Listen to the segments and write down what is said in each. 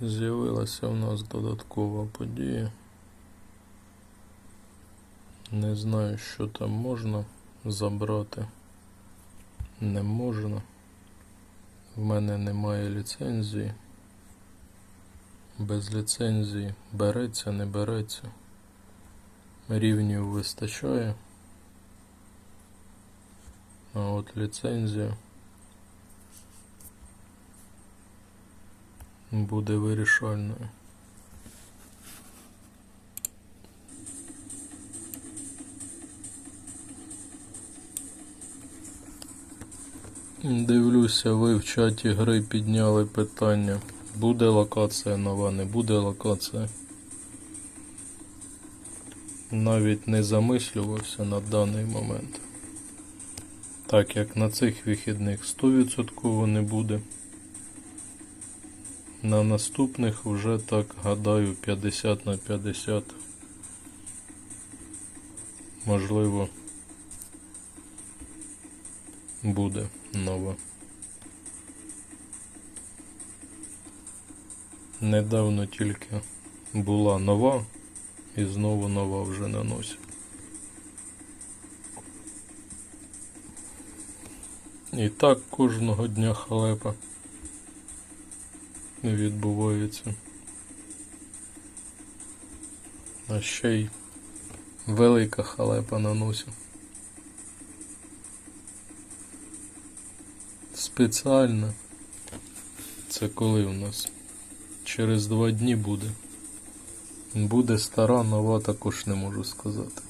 З'явилася в нас додаткова подія. Не знаю, що там можна забрати. Не можна. В мене немає ліцензії. Без ліцензії береться, не береться. Рівнів вистачає. А от ліцензія буде вирішальною. Дивлюся, ви в чаті гри підняли питання. Буде локація нова, не буде локація. Навіть не замислювався на даний момент. Так як на цих вихідних 100% не буде. На наступних вже так гадаю 50 на 50. Можливо буде нова. Недавно тільки була нова і знову нова вже на носі. І так кожного дня халепа відбувається. А ще й велика халепа на носі. Спеціально. Це коли у нас? Через два дні буде. Буде стара, нова також не можу сказати.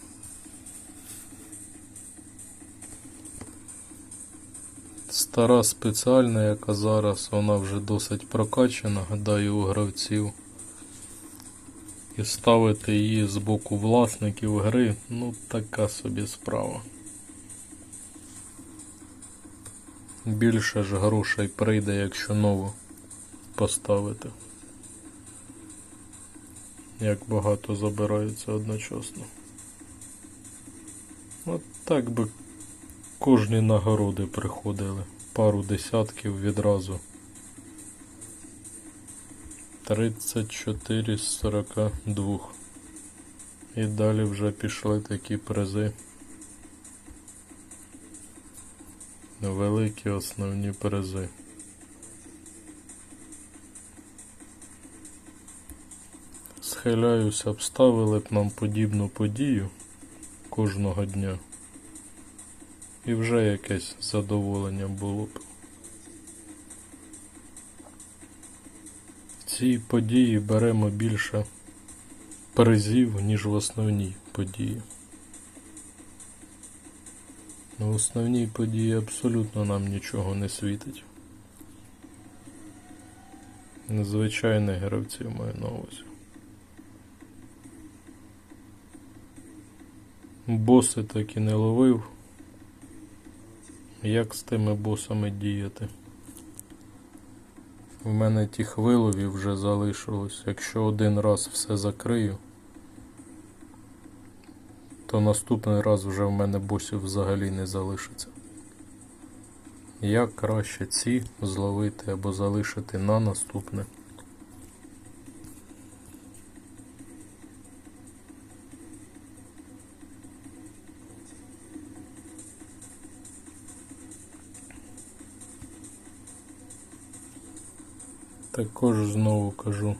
Стара спеціальна, яка зараз, вона вже досить прокачана, гадаю, у гравців. І ставити її з боку власників гри, ну така собі справа. Більше ж грошей прийде, якщо нову поставити. Як багато забирається одночасно. От так би кожні нагороди приходили. Пару десятків відразу. 34 з 42. І далі вже пішли такі призи. Великі основні призи. Схиляюся, обставили б нам подібну подію кожного дня. І вже якесь задоволення було б. В цій події беремо більше призів, ніж в основній події. В основній події абсолютно нам нічого не світить. Звичайних гравців маю на увазі. Боси так і не ловив. Як з тими босами діяти? В мене тих виловів вже залишилось. Якщо один раз все закрию, то наступний раз вже в мене босів взагалі не залишиться. Як краще ці зловити або залишити на наступне? Також знову кажу.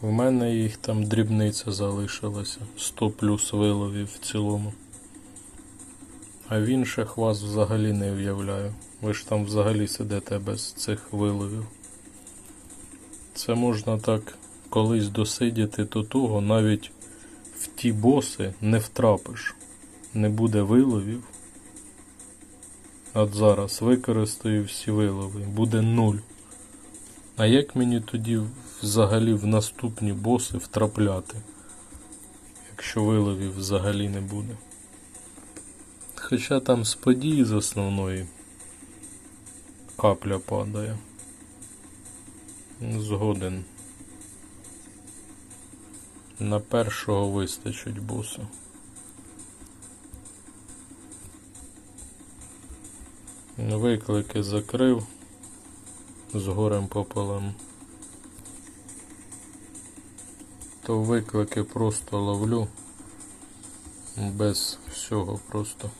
В мене їх там дрібниця залишилася. 100 плюс виловів в цілому. А в інших вас взагалі не уявляю. Ви ж там взагалі сидите без цих виловів. Це можна так колись досидіти до того, навіть в ті боси не втрапиш. Не буде виловів. От зараз використаю всі вилови. Буде нуль. А як мені тоді взагалі в наступні боси втрапляти, якщо виловів взагалі не буде? Хоча там з події з основної капля падає. Згоден. На першого вистачить боса. Виклики закрив з горем пополам. То виклики просто ловлю без всього просто.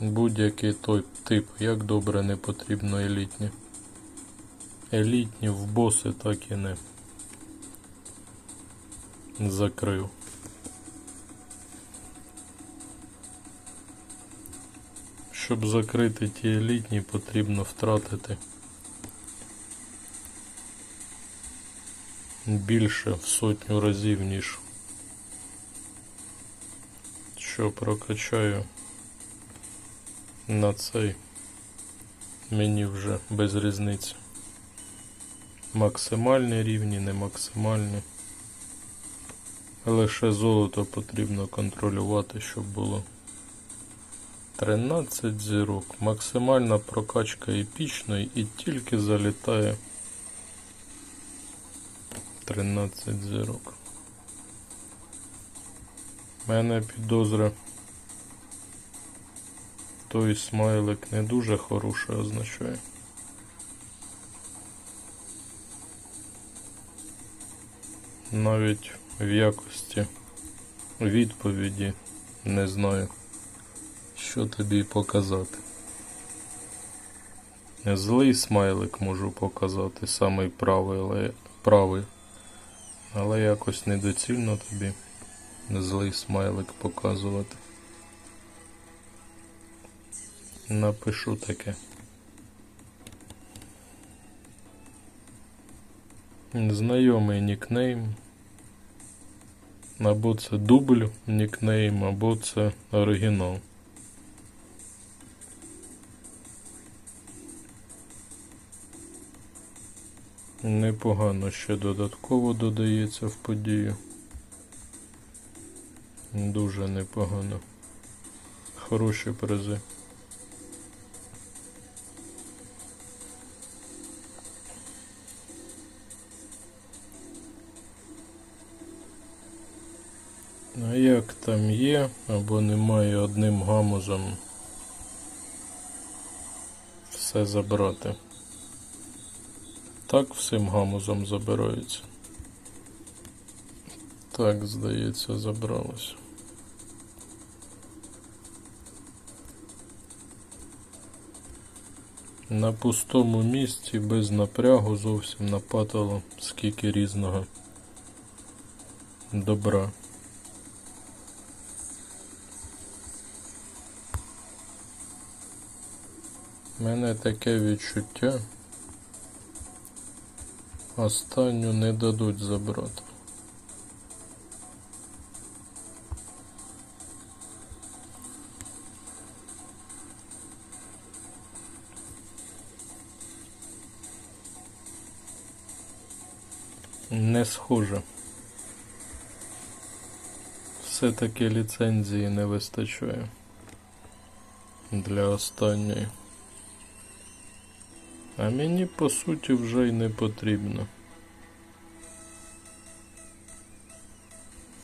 Будь-який той тип, як добре не потрібно елітні. Елітні в боси так і не закрив. Щоб закрити ті елітні, потрібно втратити більше в сотню разів, ніж що прокачаю на цей мені вже без різниці. Максимальні рівні, не максимальні. Лише золото потрібно контролювати, щоб було 13 зірок. Максимальна прокачка епічної і тільки залітає 13 зірок. У мене підозра. Той смайлик не дуже хороше означає. Навіть в якості відповіді не знаю, що тобі показати. Злий смайлик можу показати, самий правий, але правий. Але якось недоцільно тобі злий смайлик показувати. Напишу таке. Знайомий нікнейм. Або це дубль нікнейм, або це оригінал. Непогано ще додатково додається в подію. Дуже непогано. Хороші призи. А як там є або немає одним гамузом все забрати? Так всім гамузом забирається. Так, здається, забралось. На пустому місці без напрягу зовсім нападало скільки різного добра. У мене таке відчуття. Останню не дадуть забрати. Не схоже. Все-таки ліцензії не вистачає для останньої. А мені по суті вже й не потрібно.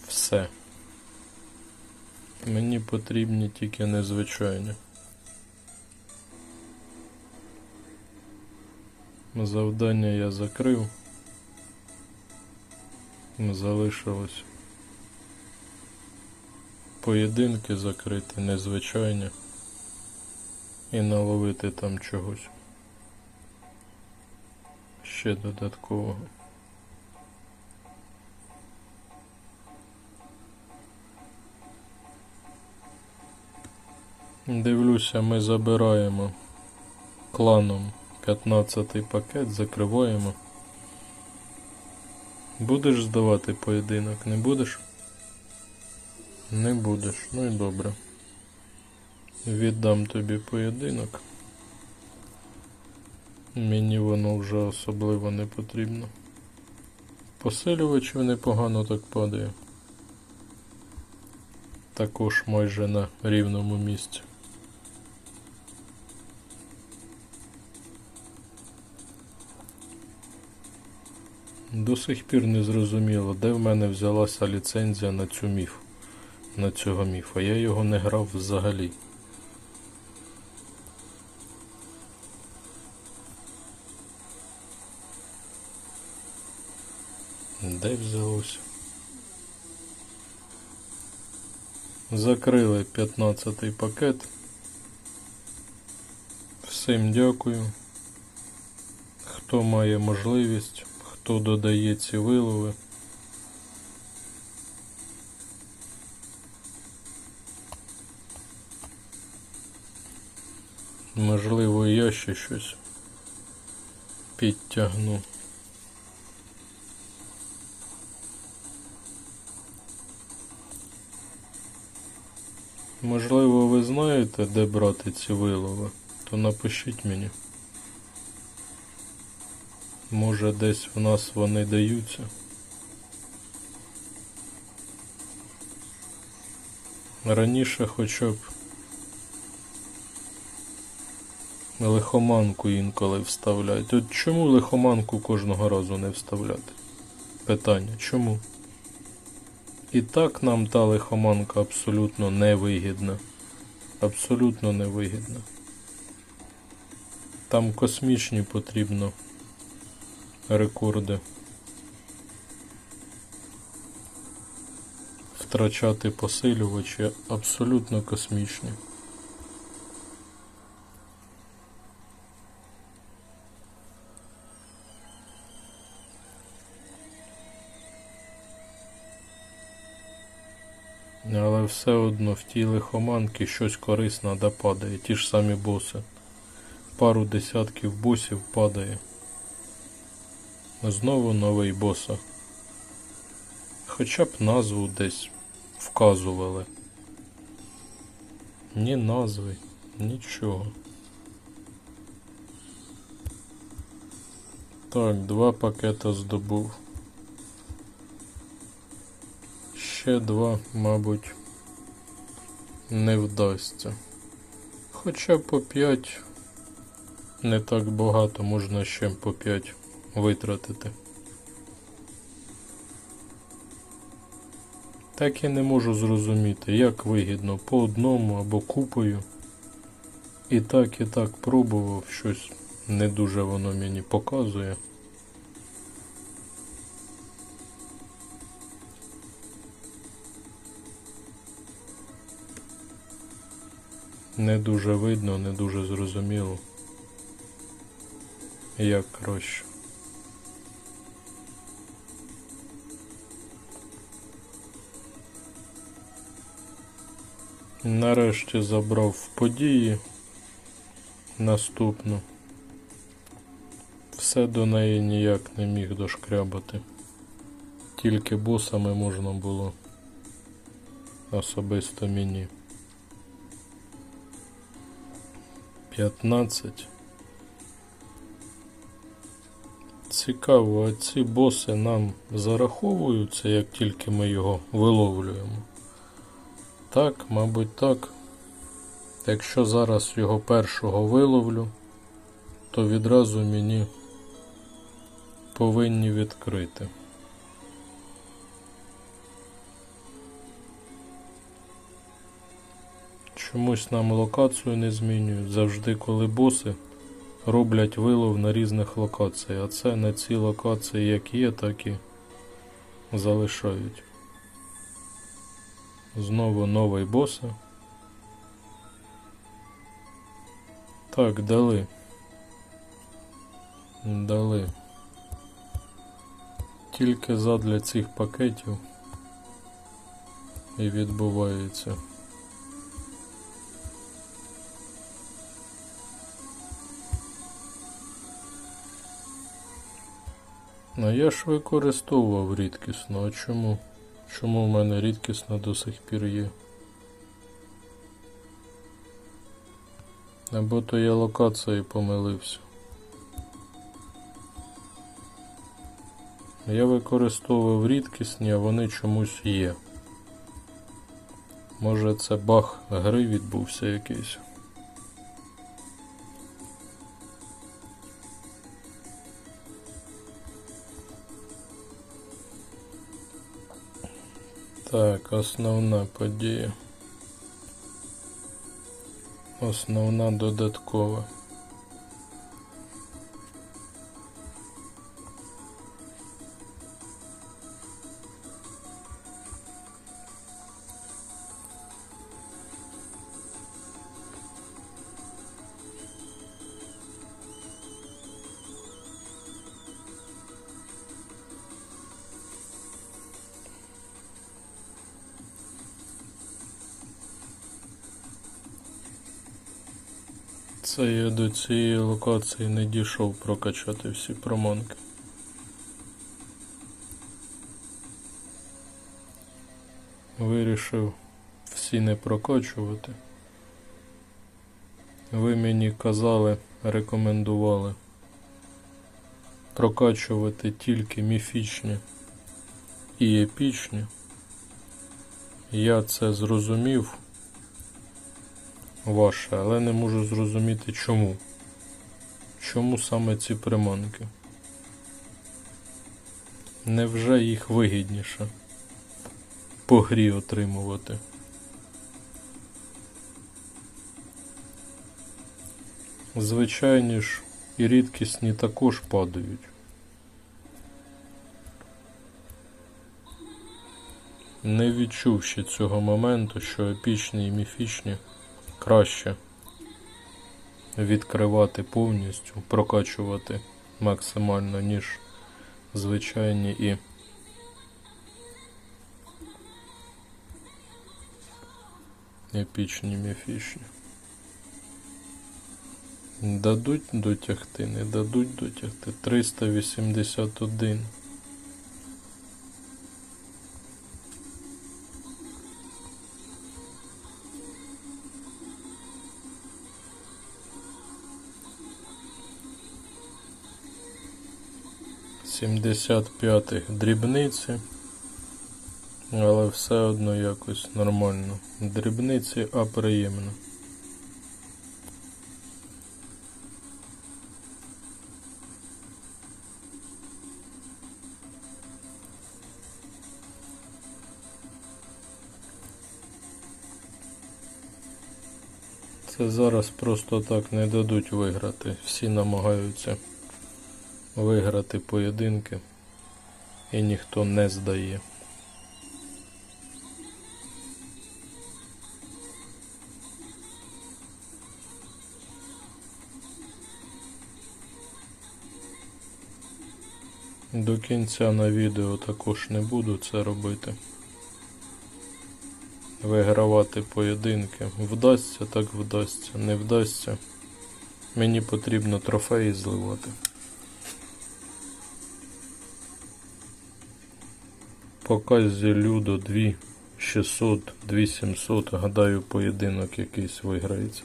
Все. Мені потрібні тільки незвичайні. Завдання я закрив. Залишилось поєдинки закрити, незвичайні. І наловити там чогось. Ще додаткового. Дивлюся, ми забираємо кланом 15 пакет, закриваємо. Будеш здавати поєдинок, не будеш? Не будеш, ну і добре. Віддам тобі поєдинок. Мені воно вже особливо не потрібно. Посилювачів непогано так падає. Також майже на рівному місці. До сих пір не зрозуміло, де в мене взялася ліцензія на цю міф, на цього міфа. Я його не грав взагалі. Де взялося? Закрили 15 пакет. Всім дякую. Хто має можливість, хто додає ці вилови. Можливо, я ще щось підтягну. Можливо, ви знаєте, де брати ці вилови, то напишіть мені. Може десь в нас вони даються. Раніше хоча б лихоманку інколи вставляють. От чому лихоманку кожного разу не вставляти? Питання. Чому? І так нам та лихоманка абсолютно невигідна. Абсолютно невигідна. Там космічні потрібно рекорди. Втрачати посилювачі абсолютно космічні. Все одно в тій лихоманки щось корисне да падає, ті ж самі боси. Пару десятків босів падає. Знову новий боса. Хоча б назву десь вказували. Ні назви, нічого. Так, два пакета здобув. Ще два, мабуть, не вдасться. Хоча по п'ять не так багато, можна ще по п'ять витратити. Так і не можу зрозуміти, як вигідно по одному або купою. І так, і так пробував щось не дуже воно мені показує. Не дуже видно, не дуже зрозуміло, як краще. Нарешті забрав в події наступну. Все до неї ніяк не міг дошкрябати. Тільки босами можна було особисто мені. 15. Цікаво, а ці боси нам зараховуються, як тільки ми його виловлюємо. Так, мабуть, так. Якщо зараз його першого виловлю, то відразу мені повинні відкрити. Чомусь нам локацію не змінюють. Завжди, коли боси роблять вилов на різних локаціях, а це на ці локації як є, так і залишають. Знову новий боса. Так, дали. Дали. Тільки задля цих пакетів і відбувається. Ну я ж використовував рідкісно, а чому? Чому в мене рідкісна до сих пір є? Або то я локацією помилився. Я використовував рідкісні, а вони чомусь є. Може це баг гри відбувся якийсь. Так, основна подія. Основна додаткова. Це я до цієї локації не дійшов прокачати всі проманки. Вирішив всі не прокачувати. Ви мені казали, рекомендували прокачувати тільки міфічні і епічні. Я це зрозумів ваше, але не можу зрозуміти чому. Чому саме ці приманки? Невже їх вигідніше по грі отримувати? Звичайні ж і рідкісні також падають. Не відчув ще цього моменту, що епічні і міфічні краще відкривати повністю, прокачувати максимально, ніж звичайні і епічні міфічні. Дадуть дотягти, не дадуть дотягти. 381. Сімдесят п'ятих дрібниці, але все одно якось нормально. Дрібниці, а приємно. Це зараз просто так не дадуть виграти. Всі намагаються виграти поєдинки і ніхто не здає. До кінця на відео також не буду це робити. Вигравати поєдинки. Вдасться, так вдасться. Не вдасться. Мені потрібно трофеї зливати. Поки зі Людо 2600, 2700, гадаю, поєдинок якийсь виграється.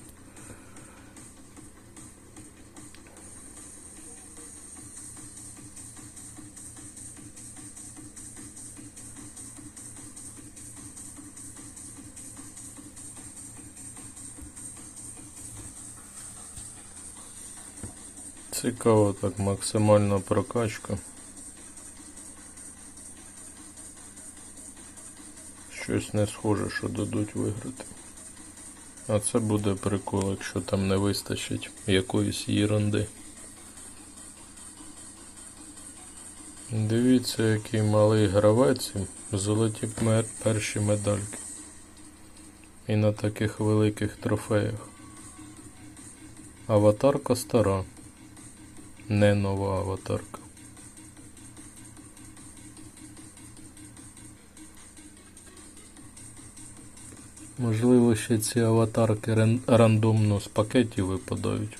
Цікаво так максимальна прокачка. Щось не схоже, що дадуть виграти. А це буде прикол, якщо там не вистачить якоїсь єрунди. Дивіться, який малий гравець, золоті перші медальки. І на таких великих трофеях. Аватарка стара. Не нова аватарка. Можливо, ще ці аватарки рандомно з пакетів випадають.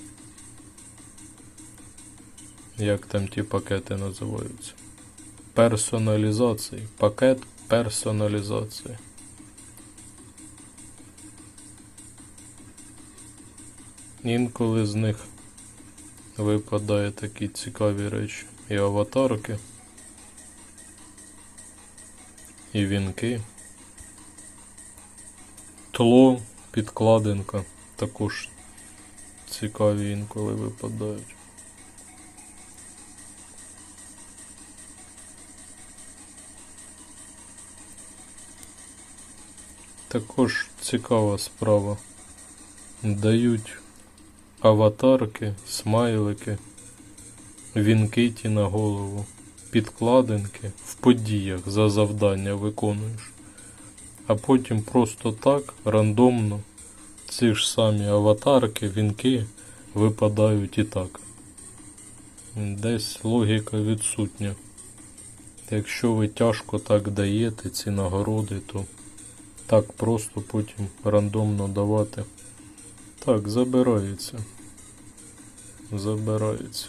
Як там ті пакети називаються? Персоналізації. Пакет персоналізації. Інколи з них випадає такі цікаві речі. І аватарки, і вінки. Тло, підкладинка також цікаві інколи випадають. Також цікава справа. Дають аватарки, смайлики, вінки ті на голову, підкладинки в подіях за завдання виконуєш. А потім просто так, рандомно, ці ж самі аватарки, вінки випадають і так. Десь логіка відсутня. Якщо ви тяжко так даєте ці нагороди, то так просто потім рандомно давати. Так, забирається. забираються.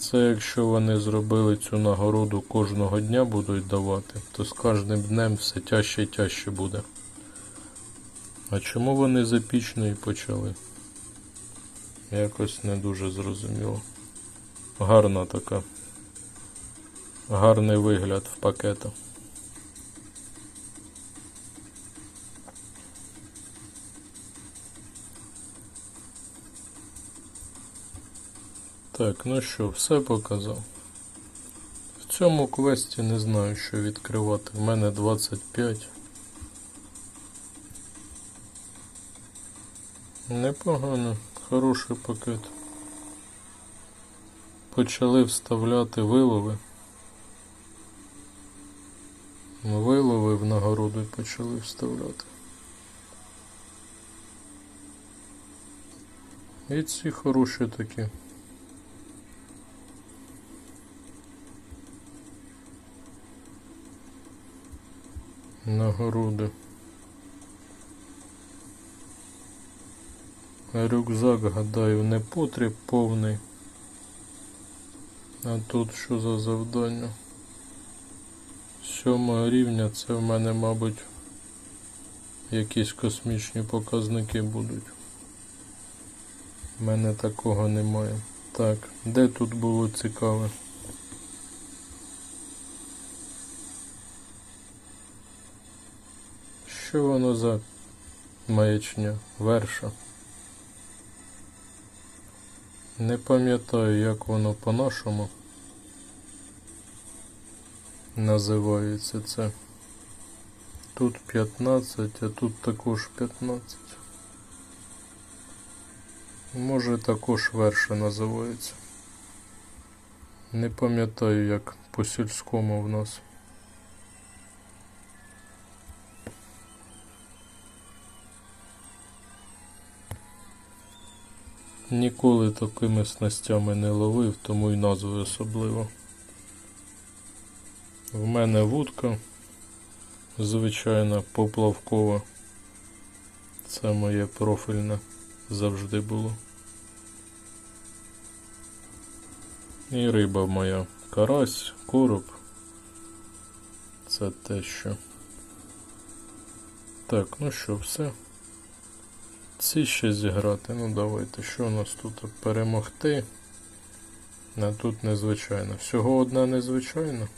Це якщо вони зробили цю нагороду кожного дня будуть давати, то з кожним днем все тяжче і тяжче буде. А чому вони з епічної почали? Якось не дуже зрозуміло. Гарна така. Гарний вигляд в пакетах. Так, ну що, все показав. В цьому квесті не знаю, що відкривати. У мене 25. Непогано, хороший пакет. Почали вставляти вилови. Вилови в нагороду почали вставляти. І ці хороші такі. Нагороди. Рюкзак, гадаю, не потріб повний. А тут що за завдання? Сьомого рівня це в мене, мабуть, якісь космічні показники будуть. У мене такого немає. Так, де тут було цікаве? Що воно за маячня? Верша? Не пам'ятаю, як воно по-нашому називається це. Тут 15, а тут також 15. Може також верша називається. Не пам'ятаю, як по сільському в нас. Ніколи такими снастями не ловив, тому й назви особливо. В мене вудка звичайна поплавкова. Це моє профільне завжди було. І риба моя. Карась, короб. Це те що. Так, ну що, все. Ці ще зіграти. Ну давайте. Що у нас тут? Перемогти. А тут незвичайно. Всього одна незвичайна.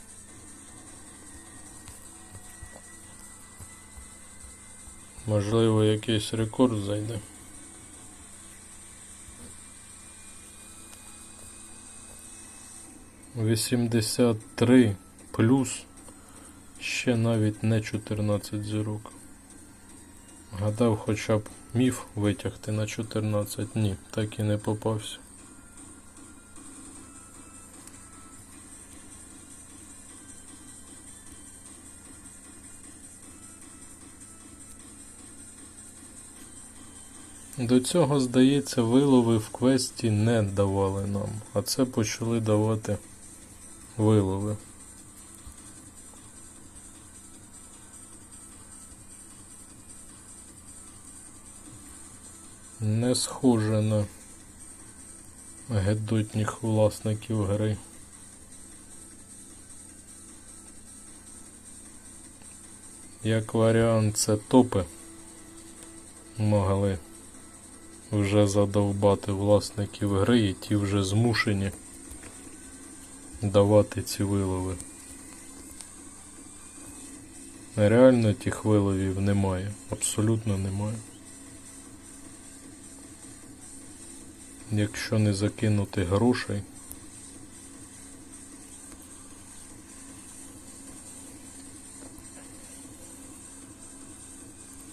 Можливо, якийсь рекорд зайде. Вісімдесят три плюс ще навіть не 14 зірок. Гадав хоча б міф витягти на 14. Ні, так і не попався. До цього, здається, вилови в квесті не давали нам, а це почали давати вилови. Не схоже на гедотніх власників гри. Як варіант це топи могли вже задовбати власників гри і ті вже змушені давати ці вилови. Реально тих виловів немає, абсолютно немає. Якщо не закинути грошей.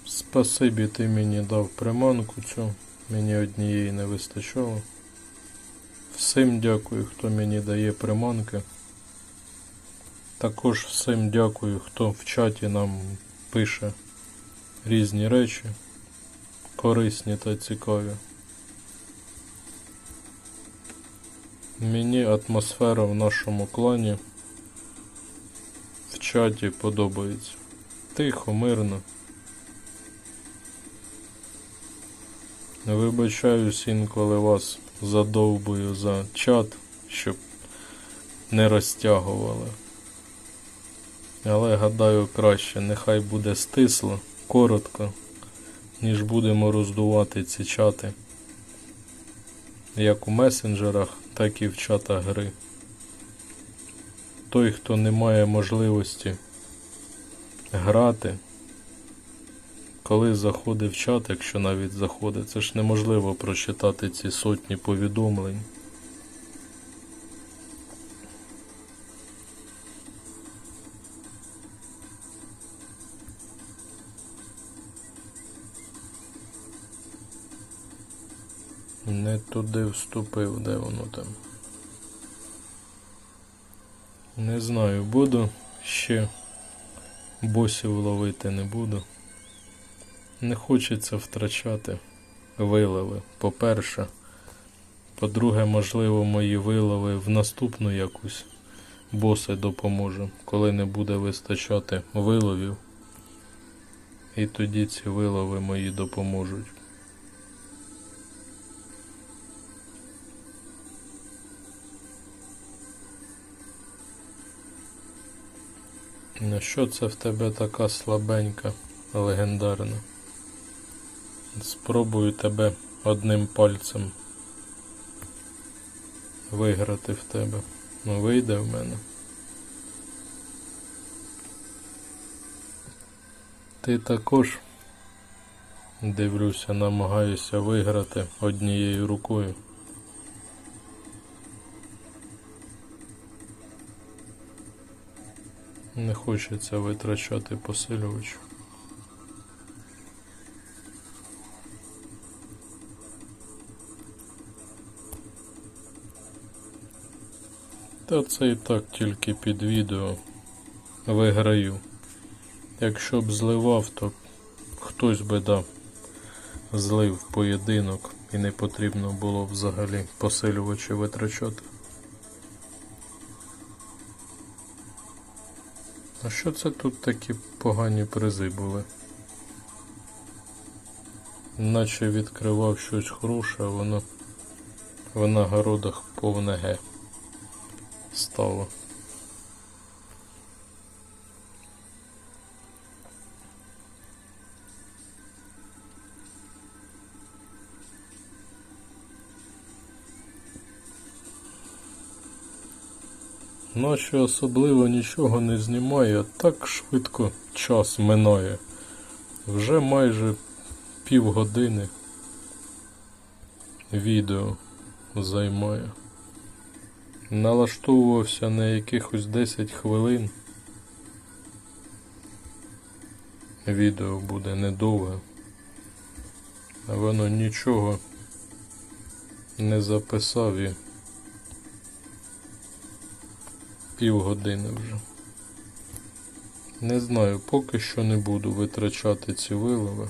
Спасибі ти мені дав приманку цю, мені однієї не вистачало. Всім дякую, хто мені дає приманки. Також всім дякую, хто в чаті нам пише різні речі, корисні та цікаві. Мені атмосфера в нашому клані в чаті подобається. Тихо, мирно. Вибачаюсь інколи вас задовбую за чат, щоб не розтягували. Але гадаю краще, нехай буде стисло, коротко, ніж будемо роздувати ці чати. Як у месенджерах, так і в чатах гри. Той, хто не має можливості грати, коли заходить в чат, якщо навіть заходить, це ж неможливо прочитати ці сотні повідомлень. Туди вступив, де воно там. Не знаю, буду ще босів ловити не буду. Не хочеться втрачати вилови. По-перше. По-друге, можливо, мої вилови в наступну якусь боси допоможу, коли не буде вистачати виловів. І тоді ці вилови мої допоможуть. На що це в тебе така слабенька, легендарна? Спробую тебе одним пальцем виграти в тебе. Ну вийде в мене. Ти також, дивлюся, намагаюся виграти однією рукою. Не хочеться витрачати посилювач. Та це і так тільки під відео виграю. Якщо б зливав, то хтось би дав злив поєдинок і не потрібно було взагалі посилювачі витрачати. А що це тут такі погані призи були? Наче відкривав щось хороше, а воно в нагородах повне ге стало. Наче особливо нічого не знімаю, а так швидко час минає. Вже майже півгодини відео займає. Налаштовувався на якихось 10 хвилин. Відео буде недовге. Воно нічого не записав і півгодини вже. Не знаю, поки що не буду витрачати ці вилови.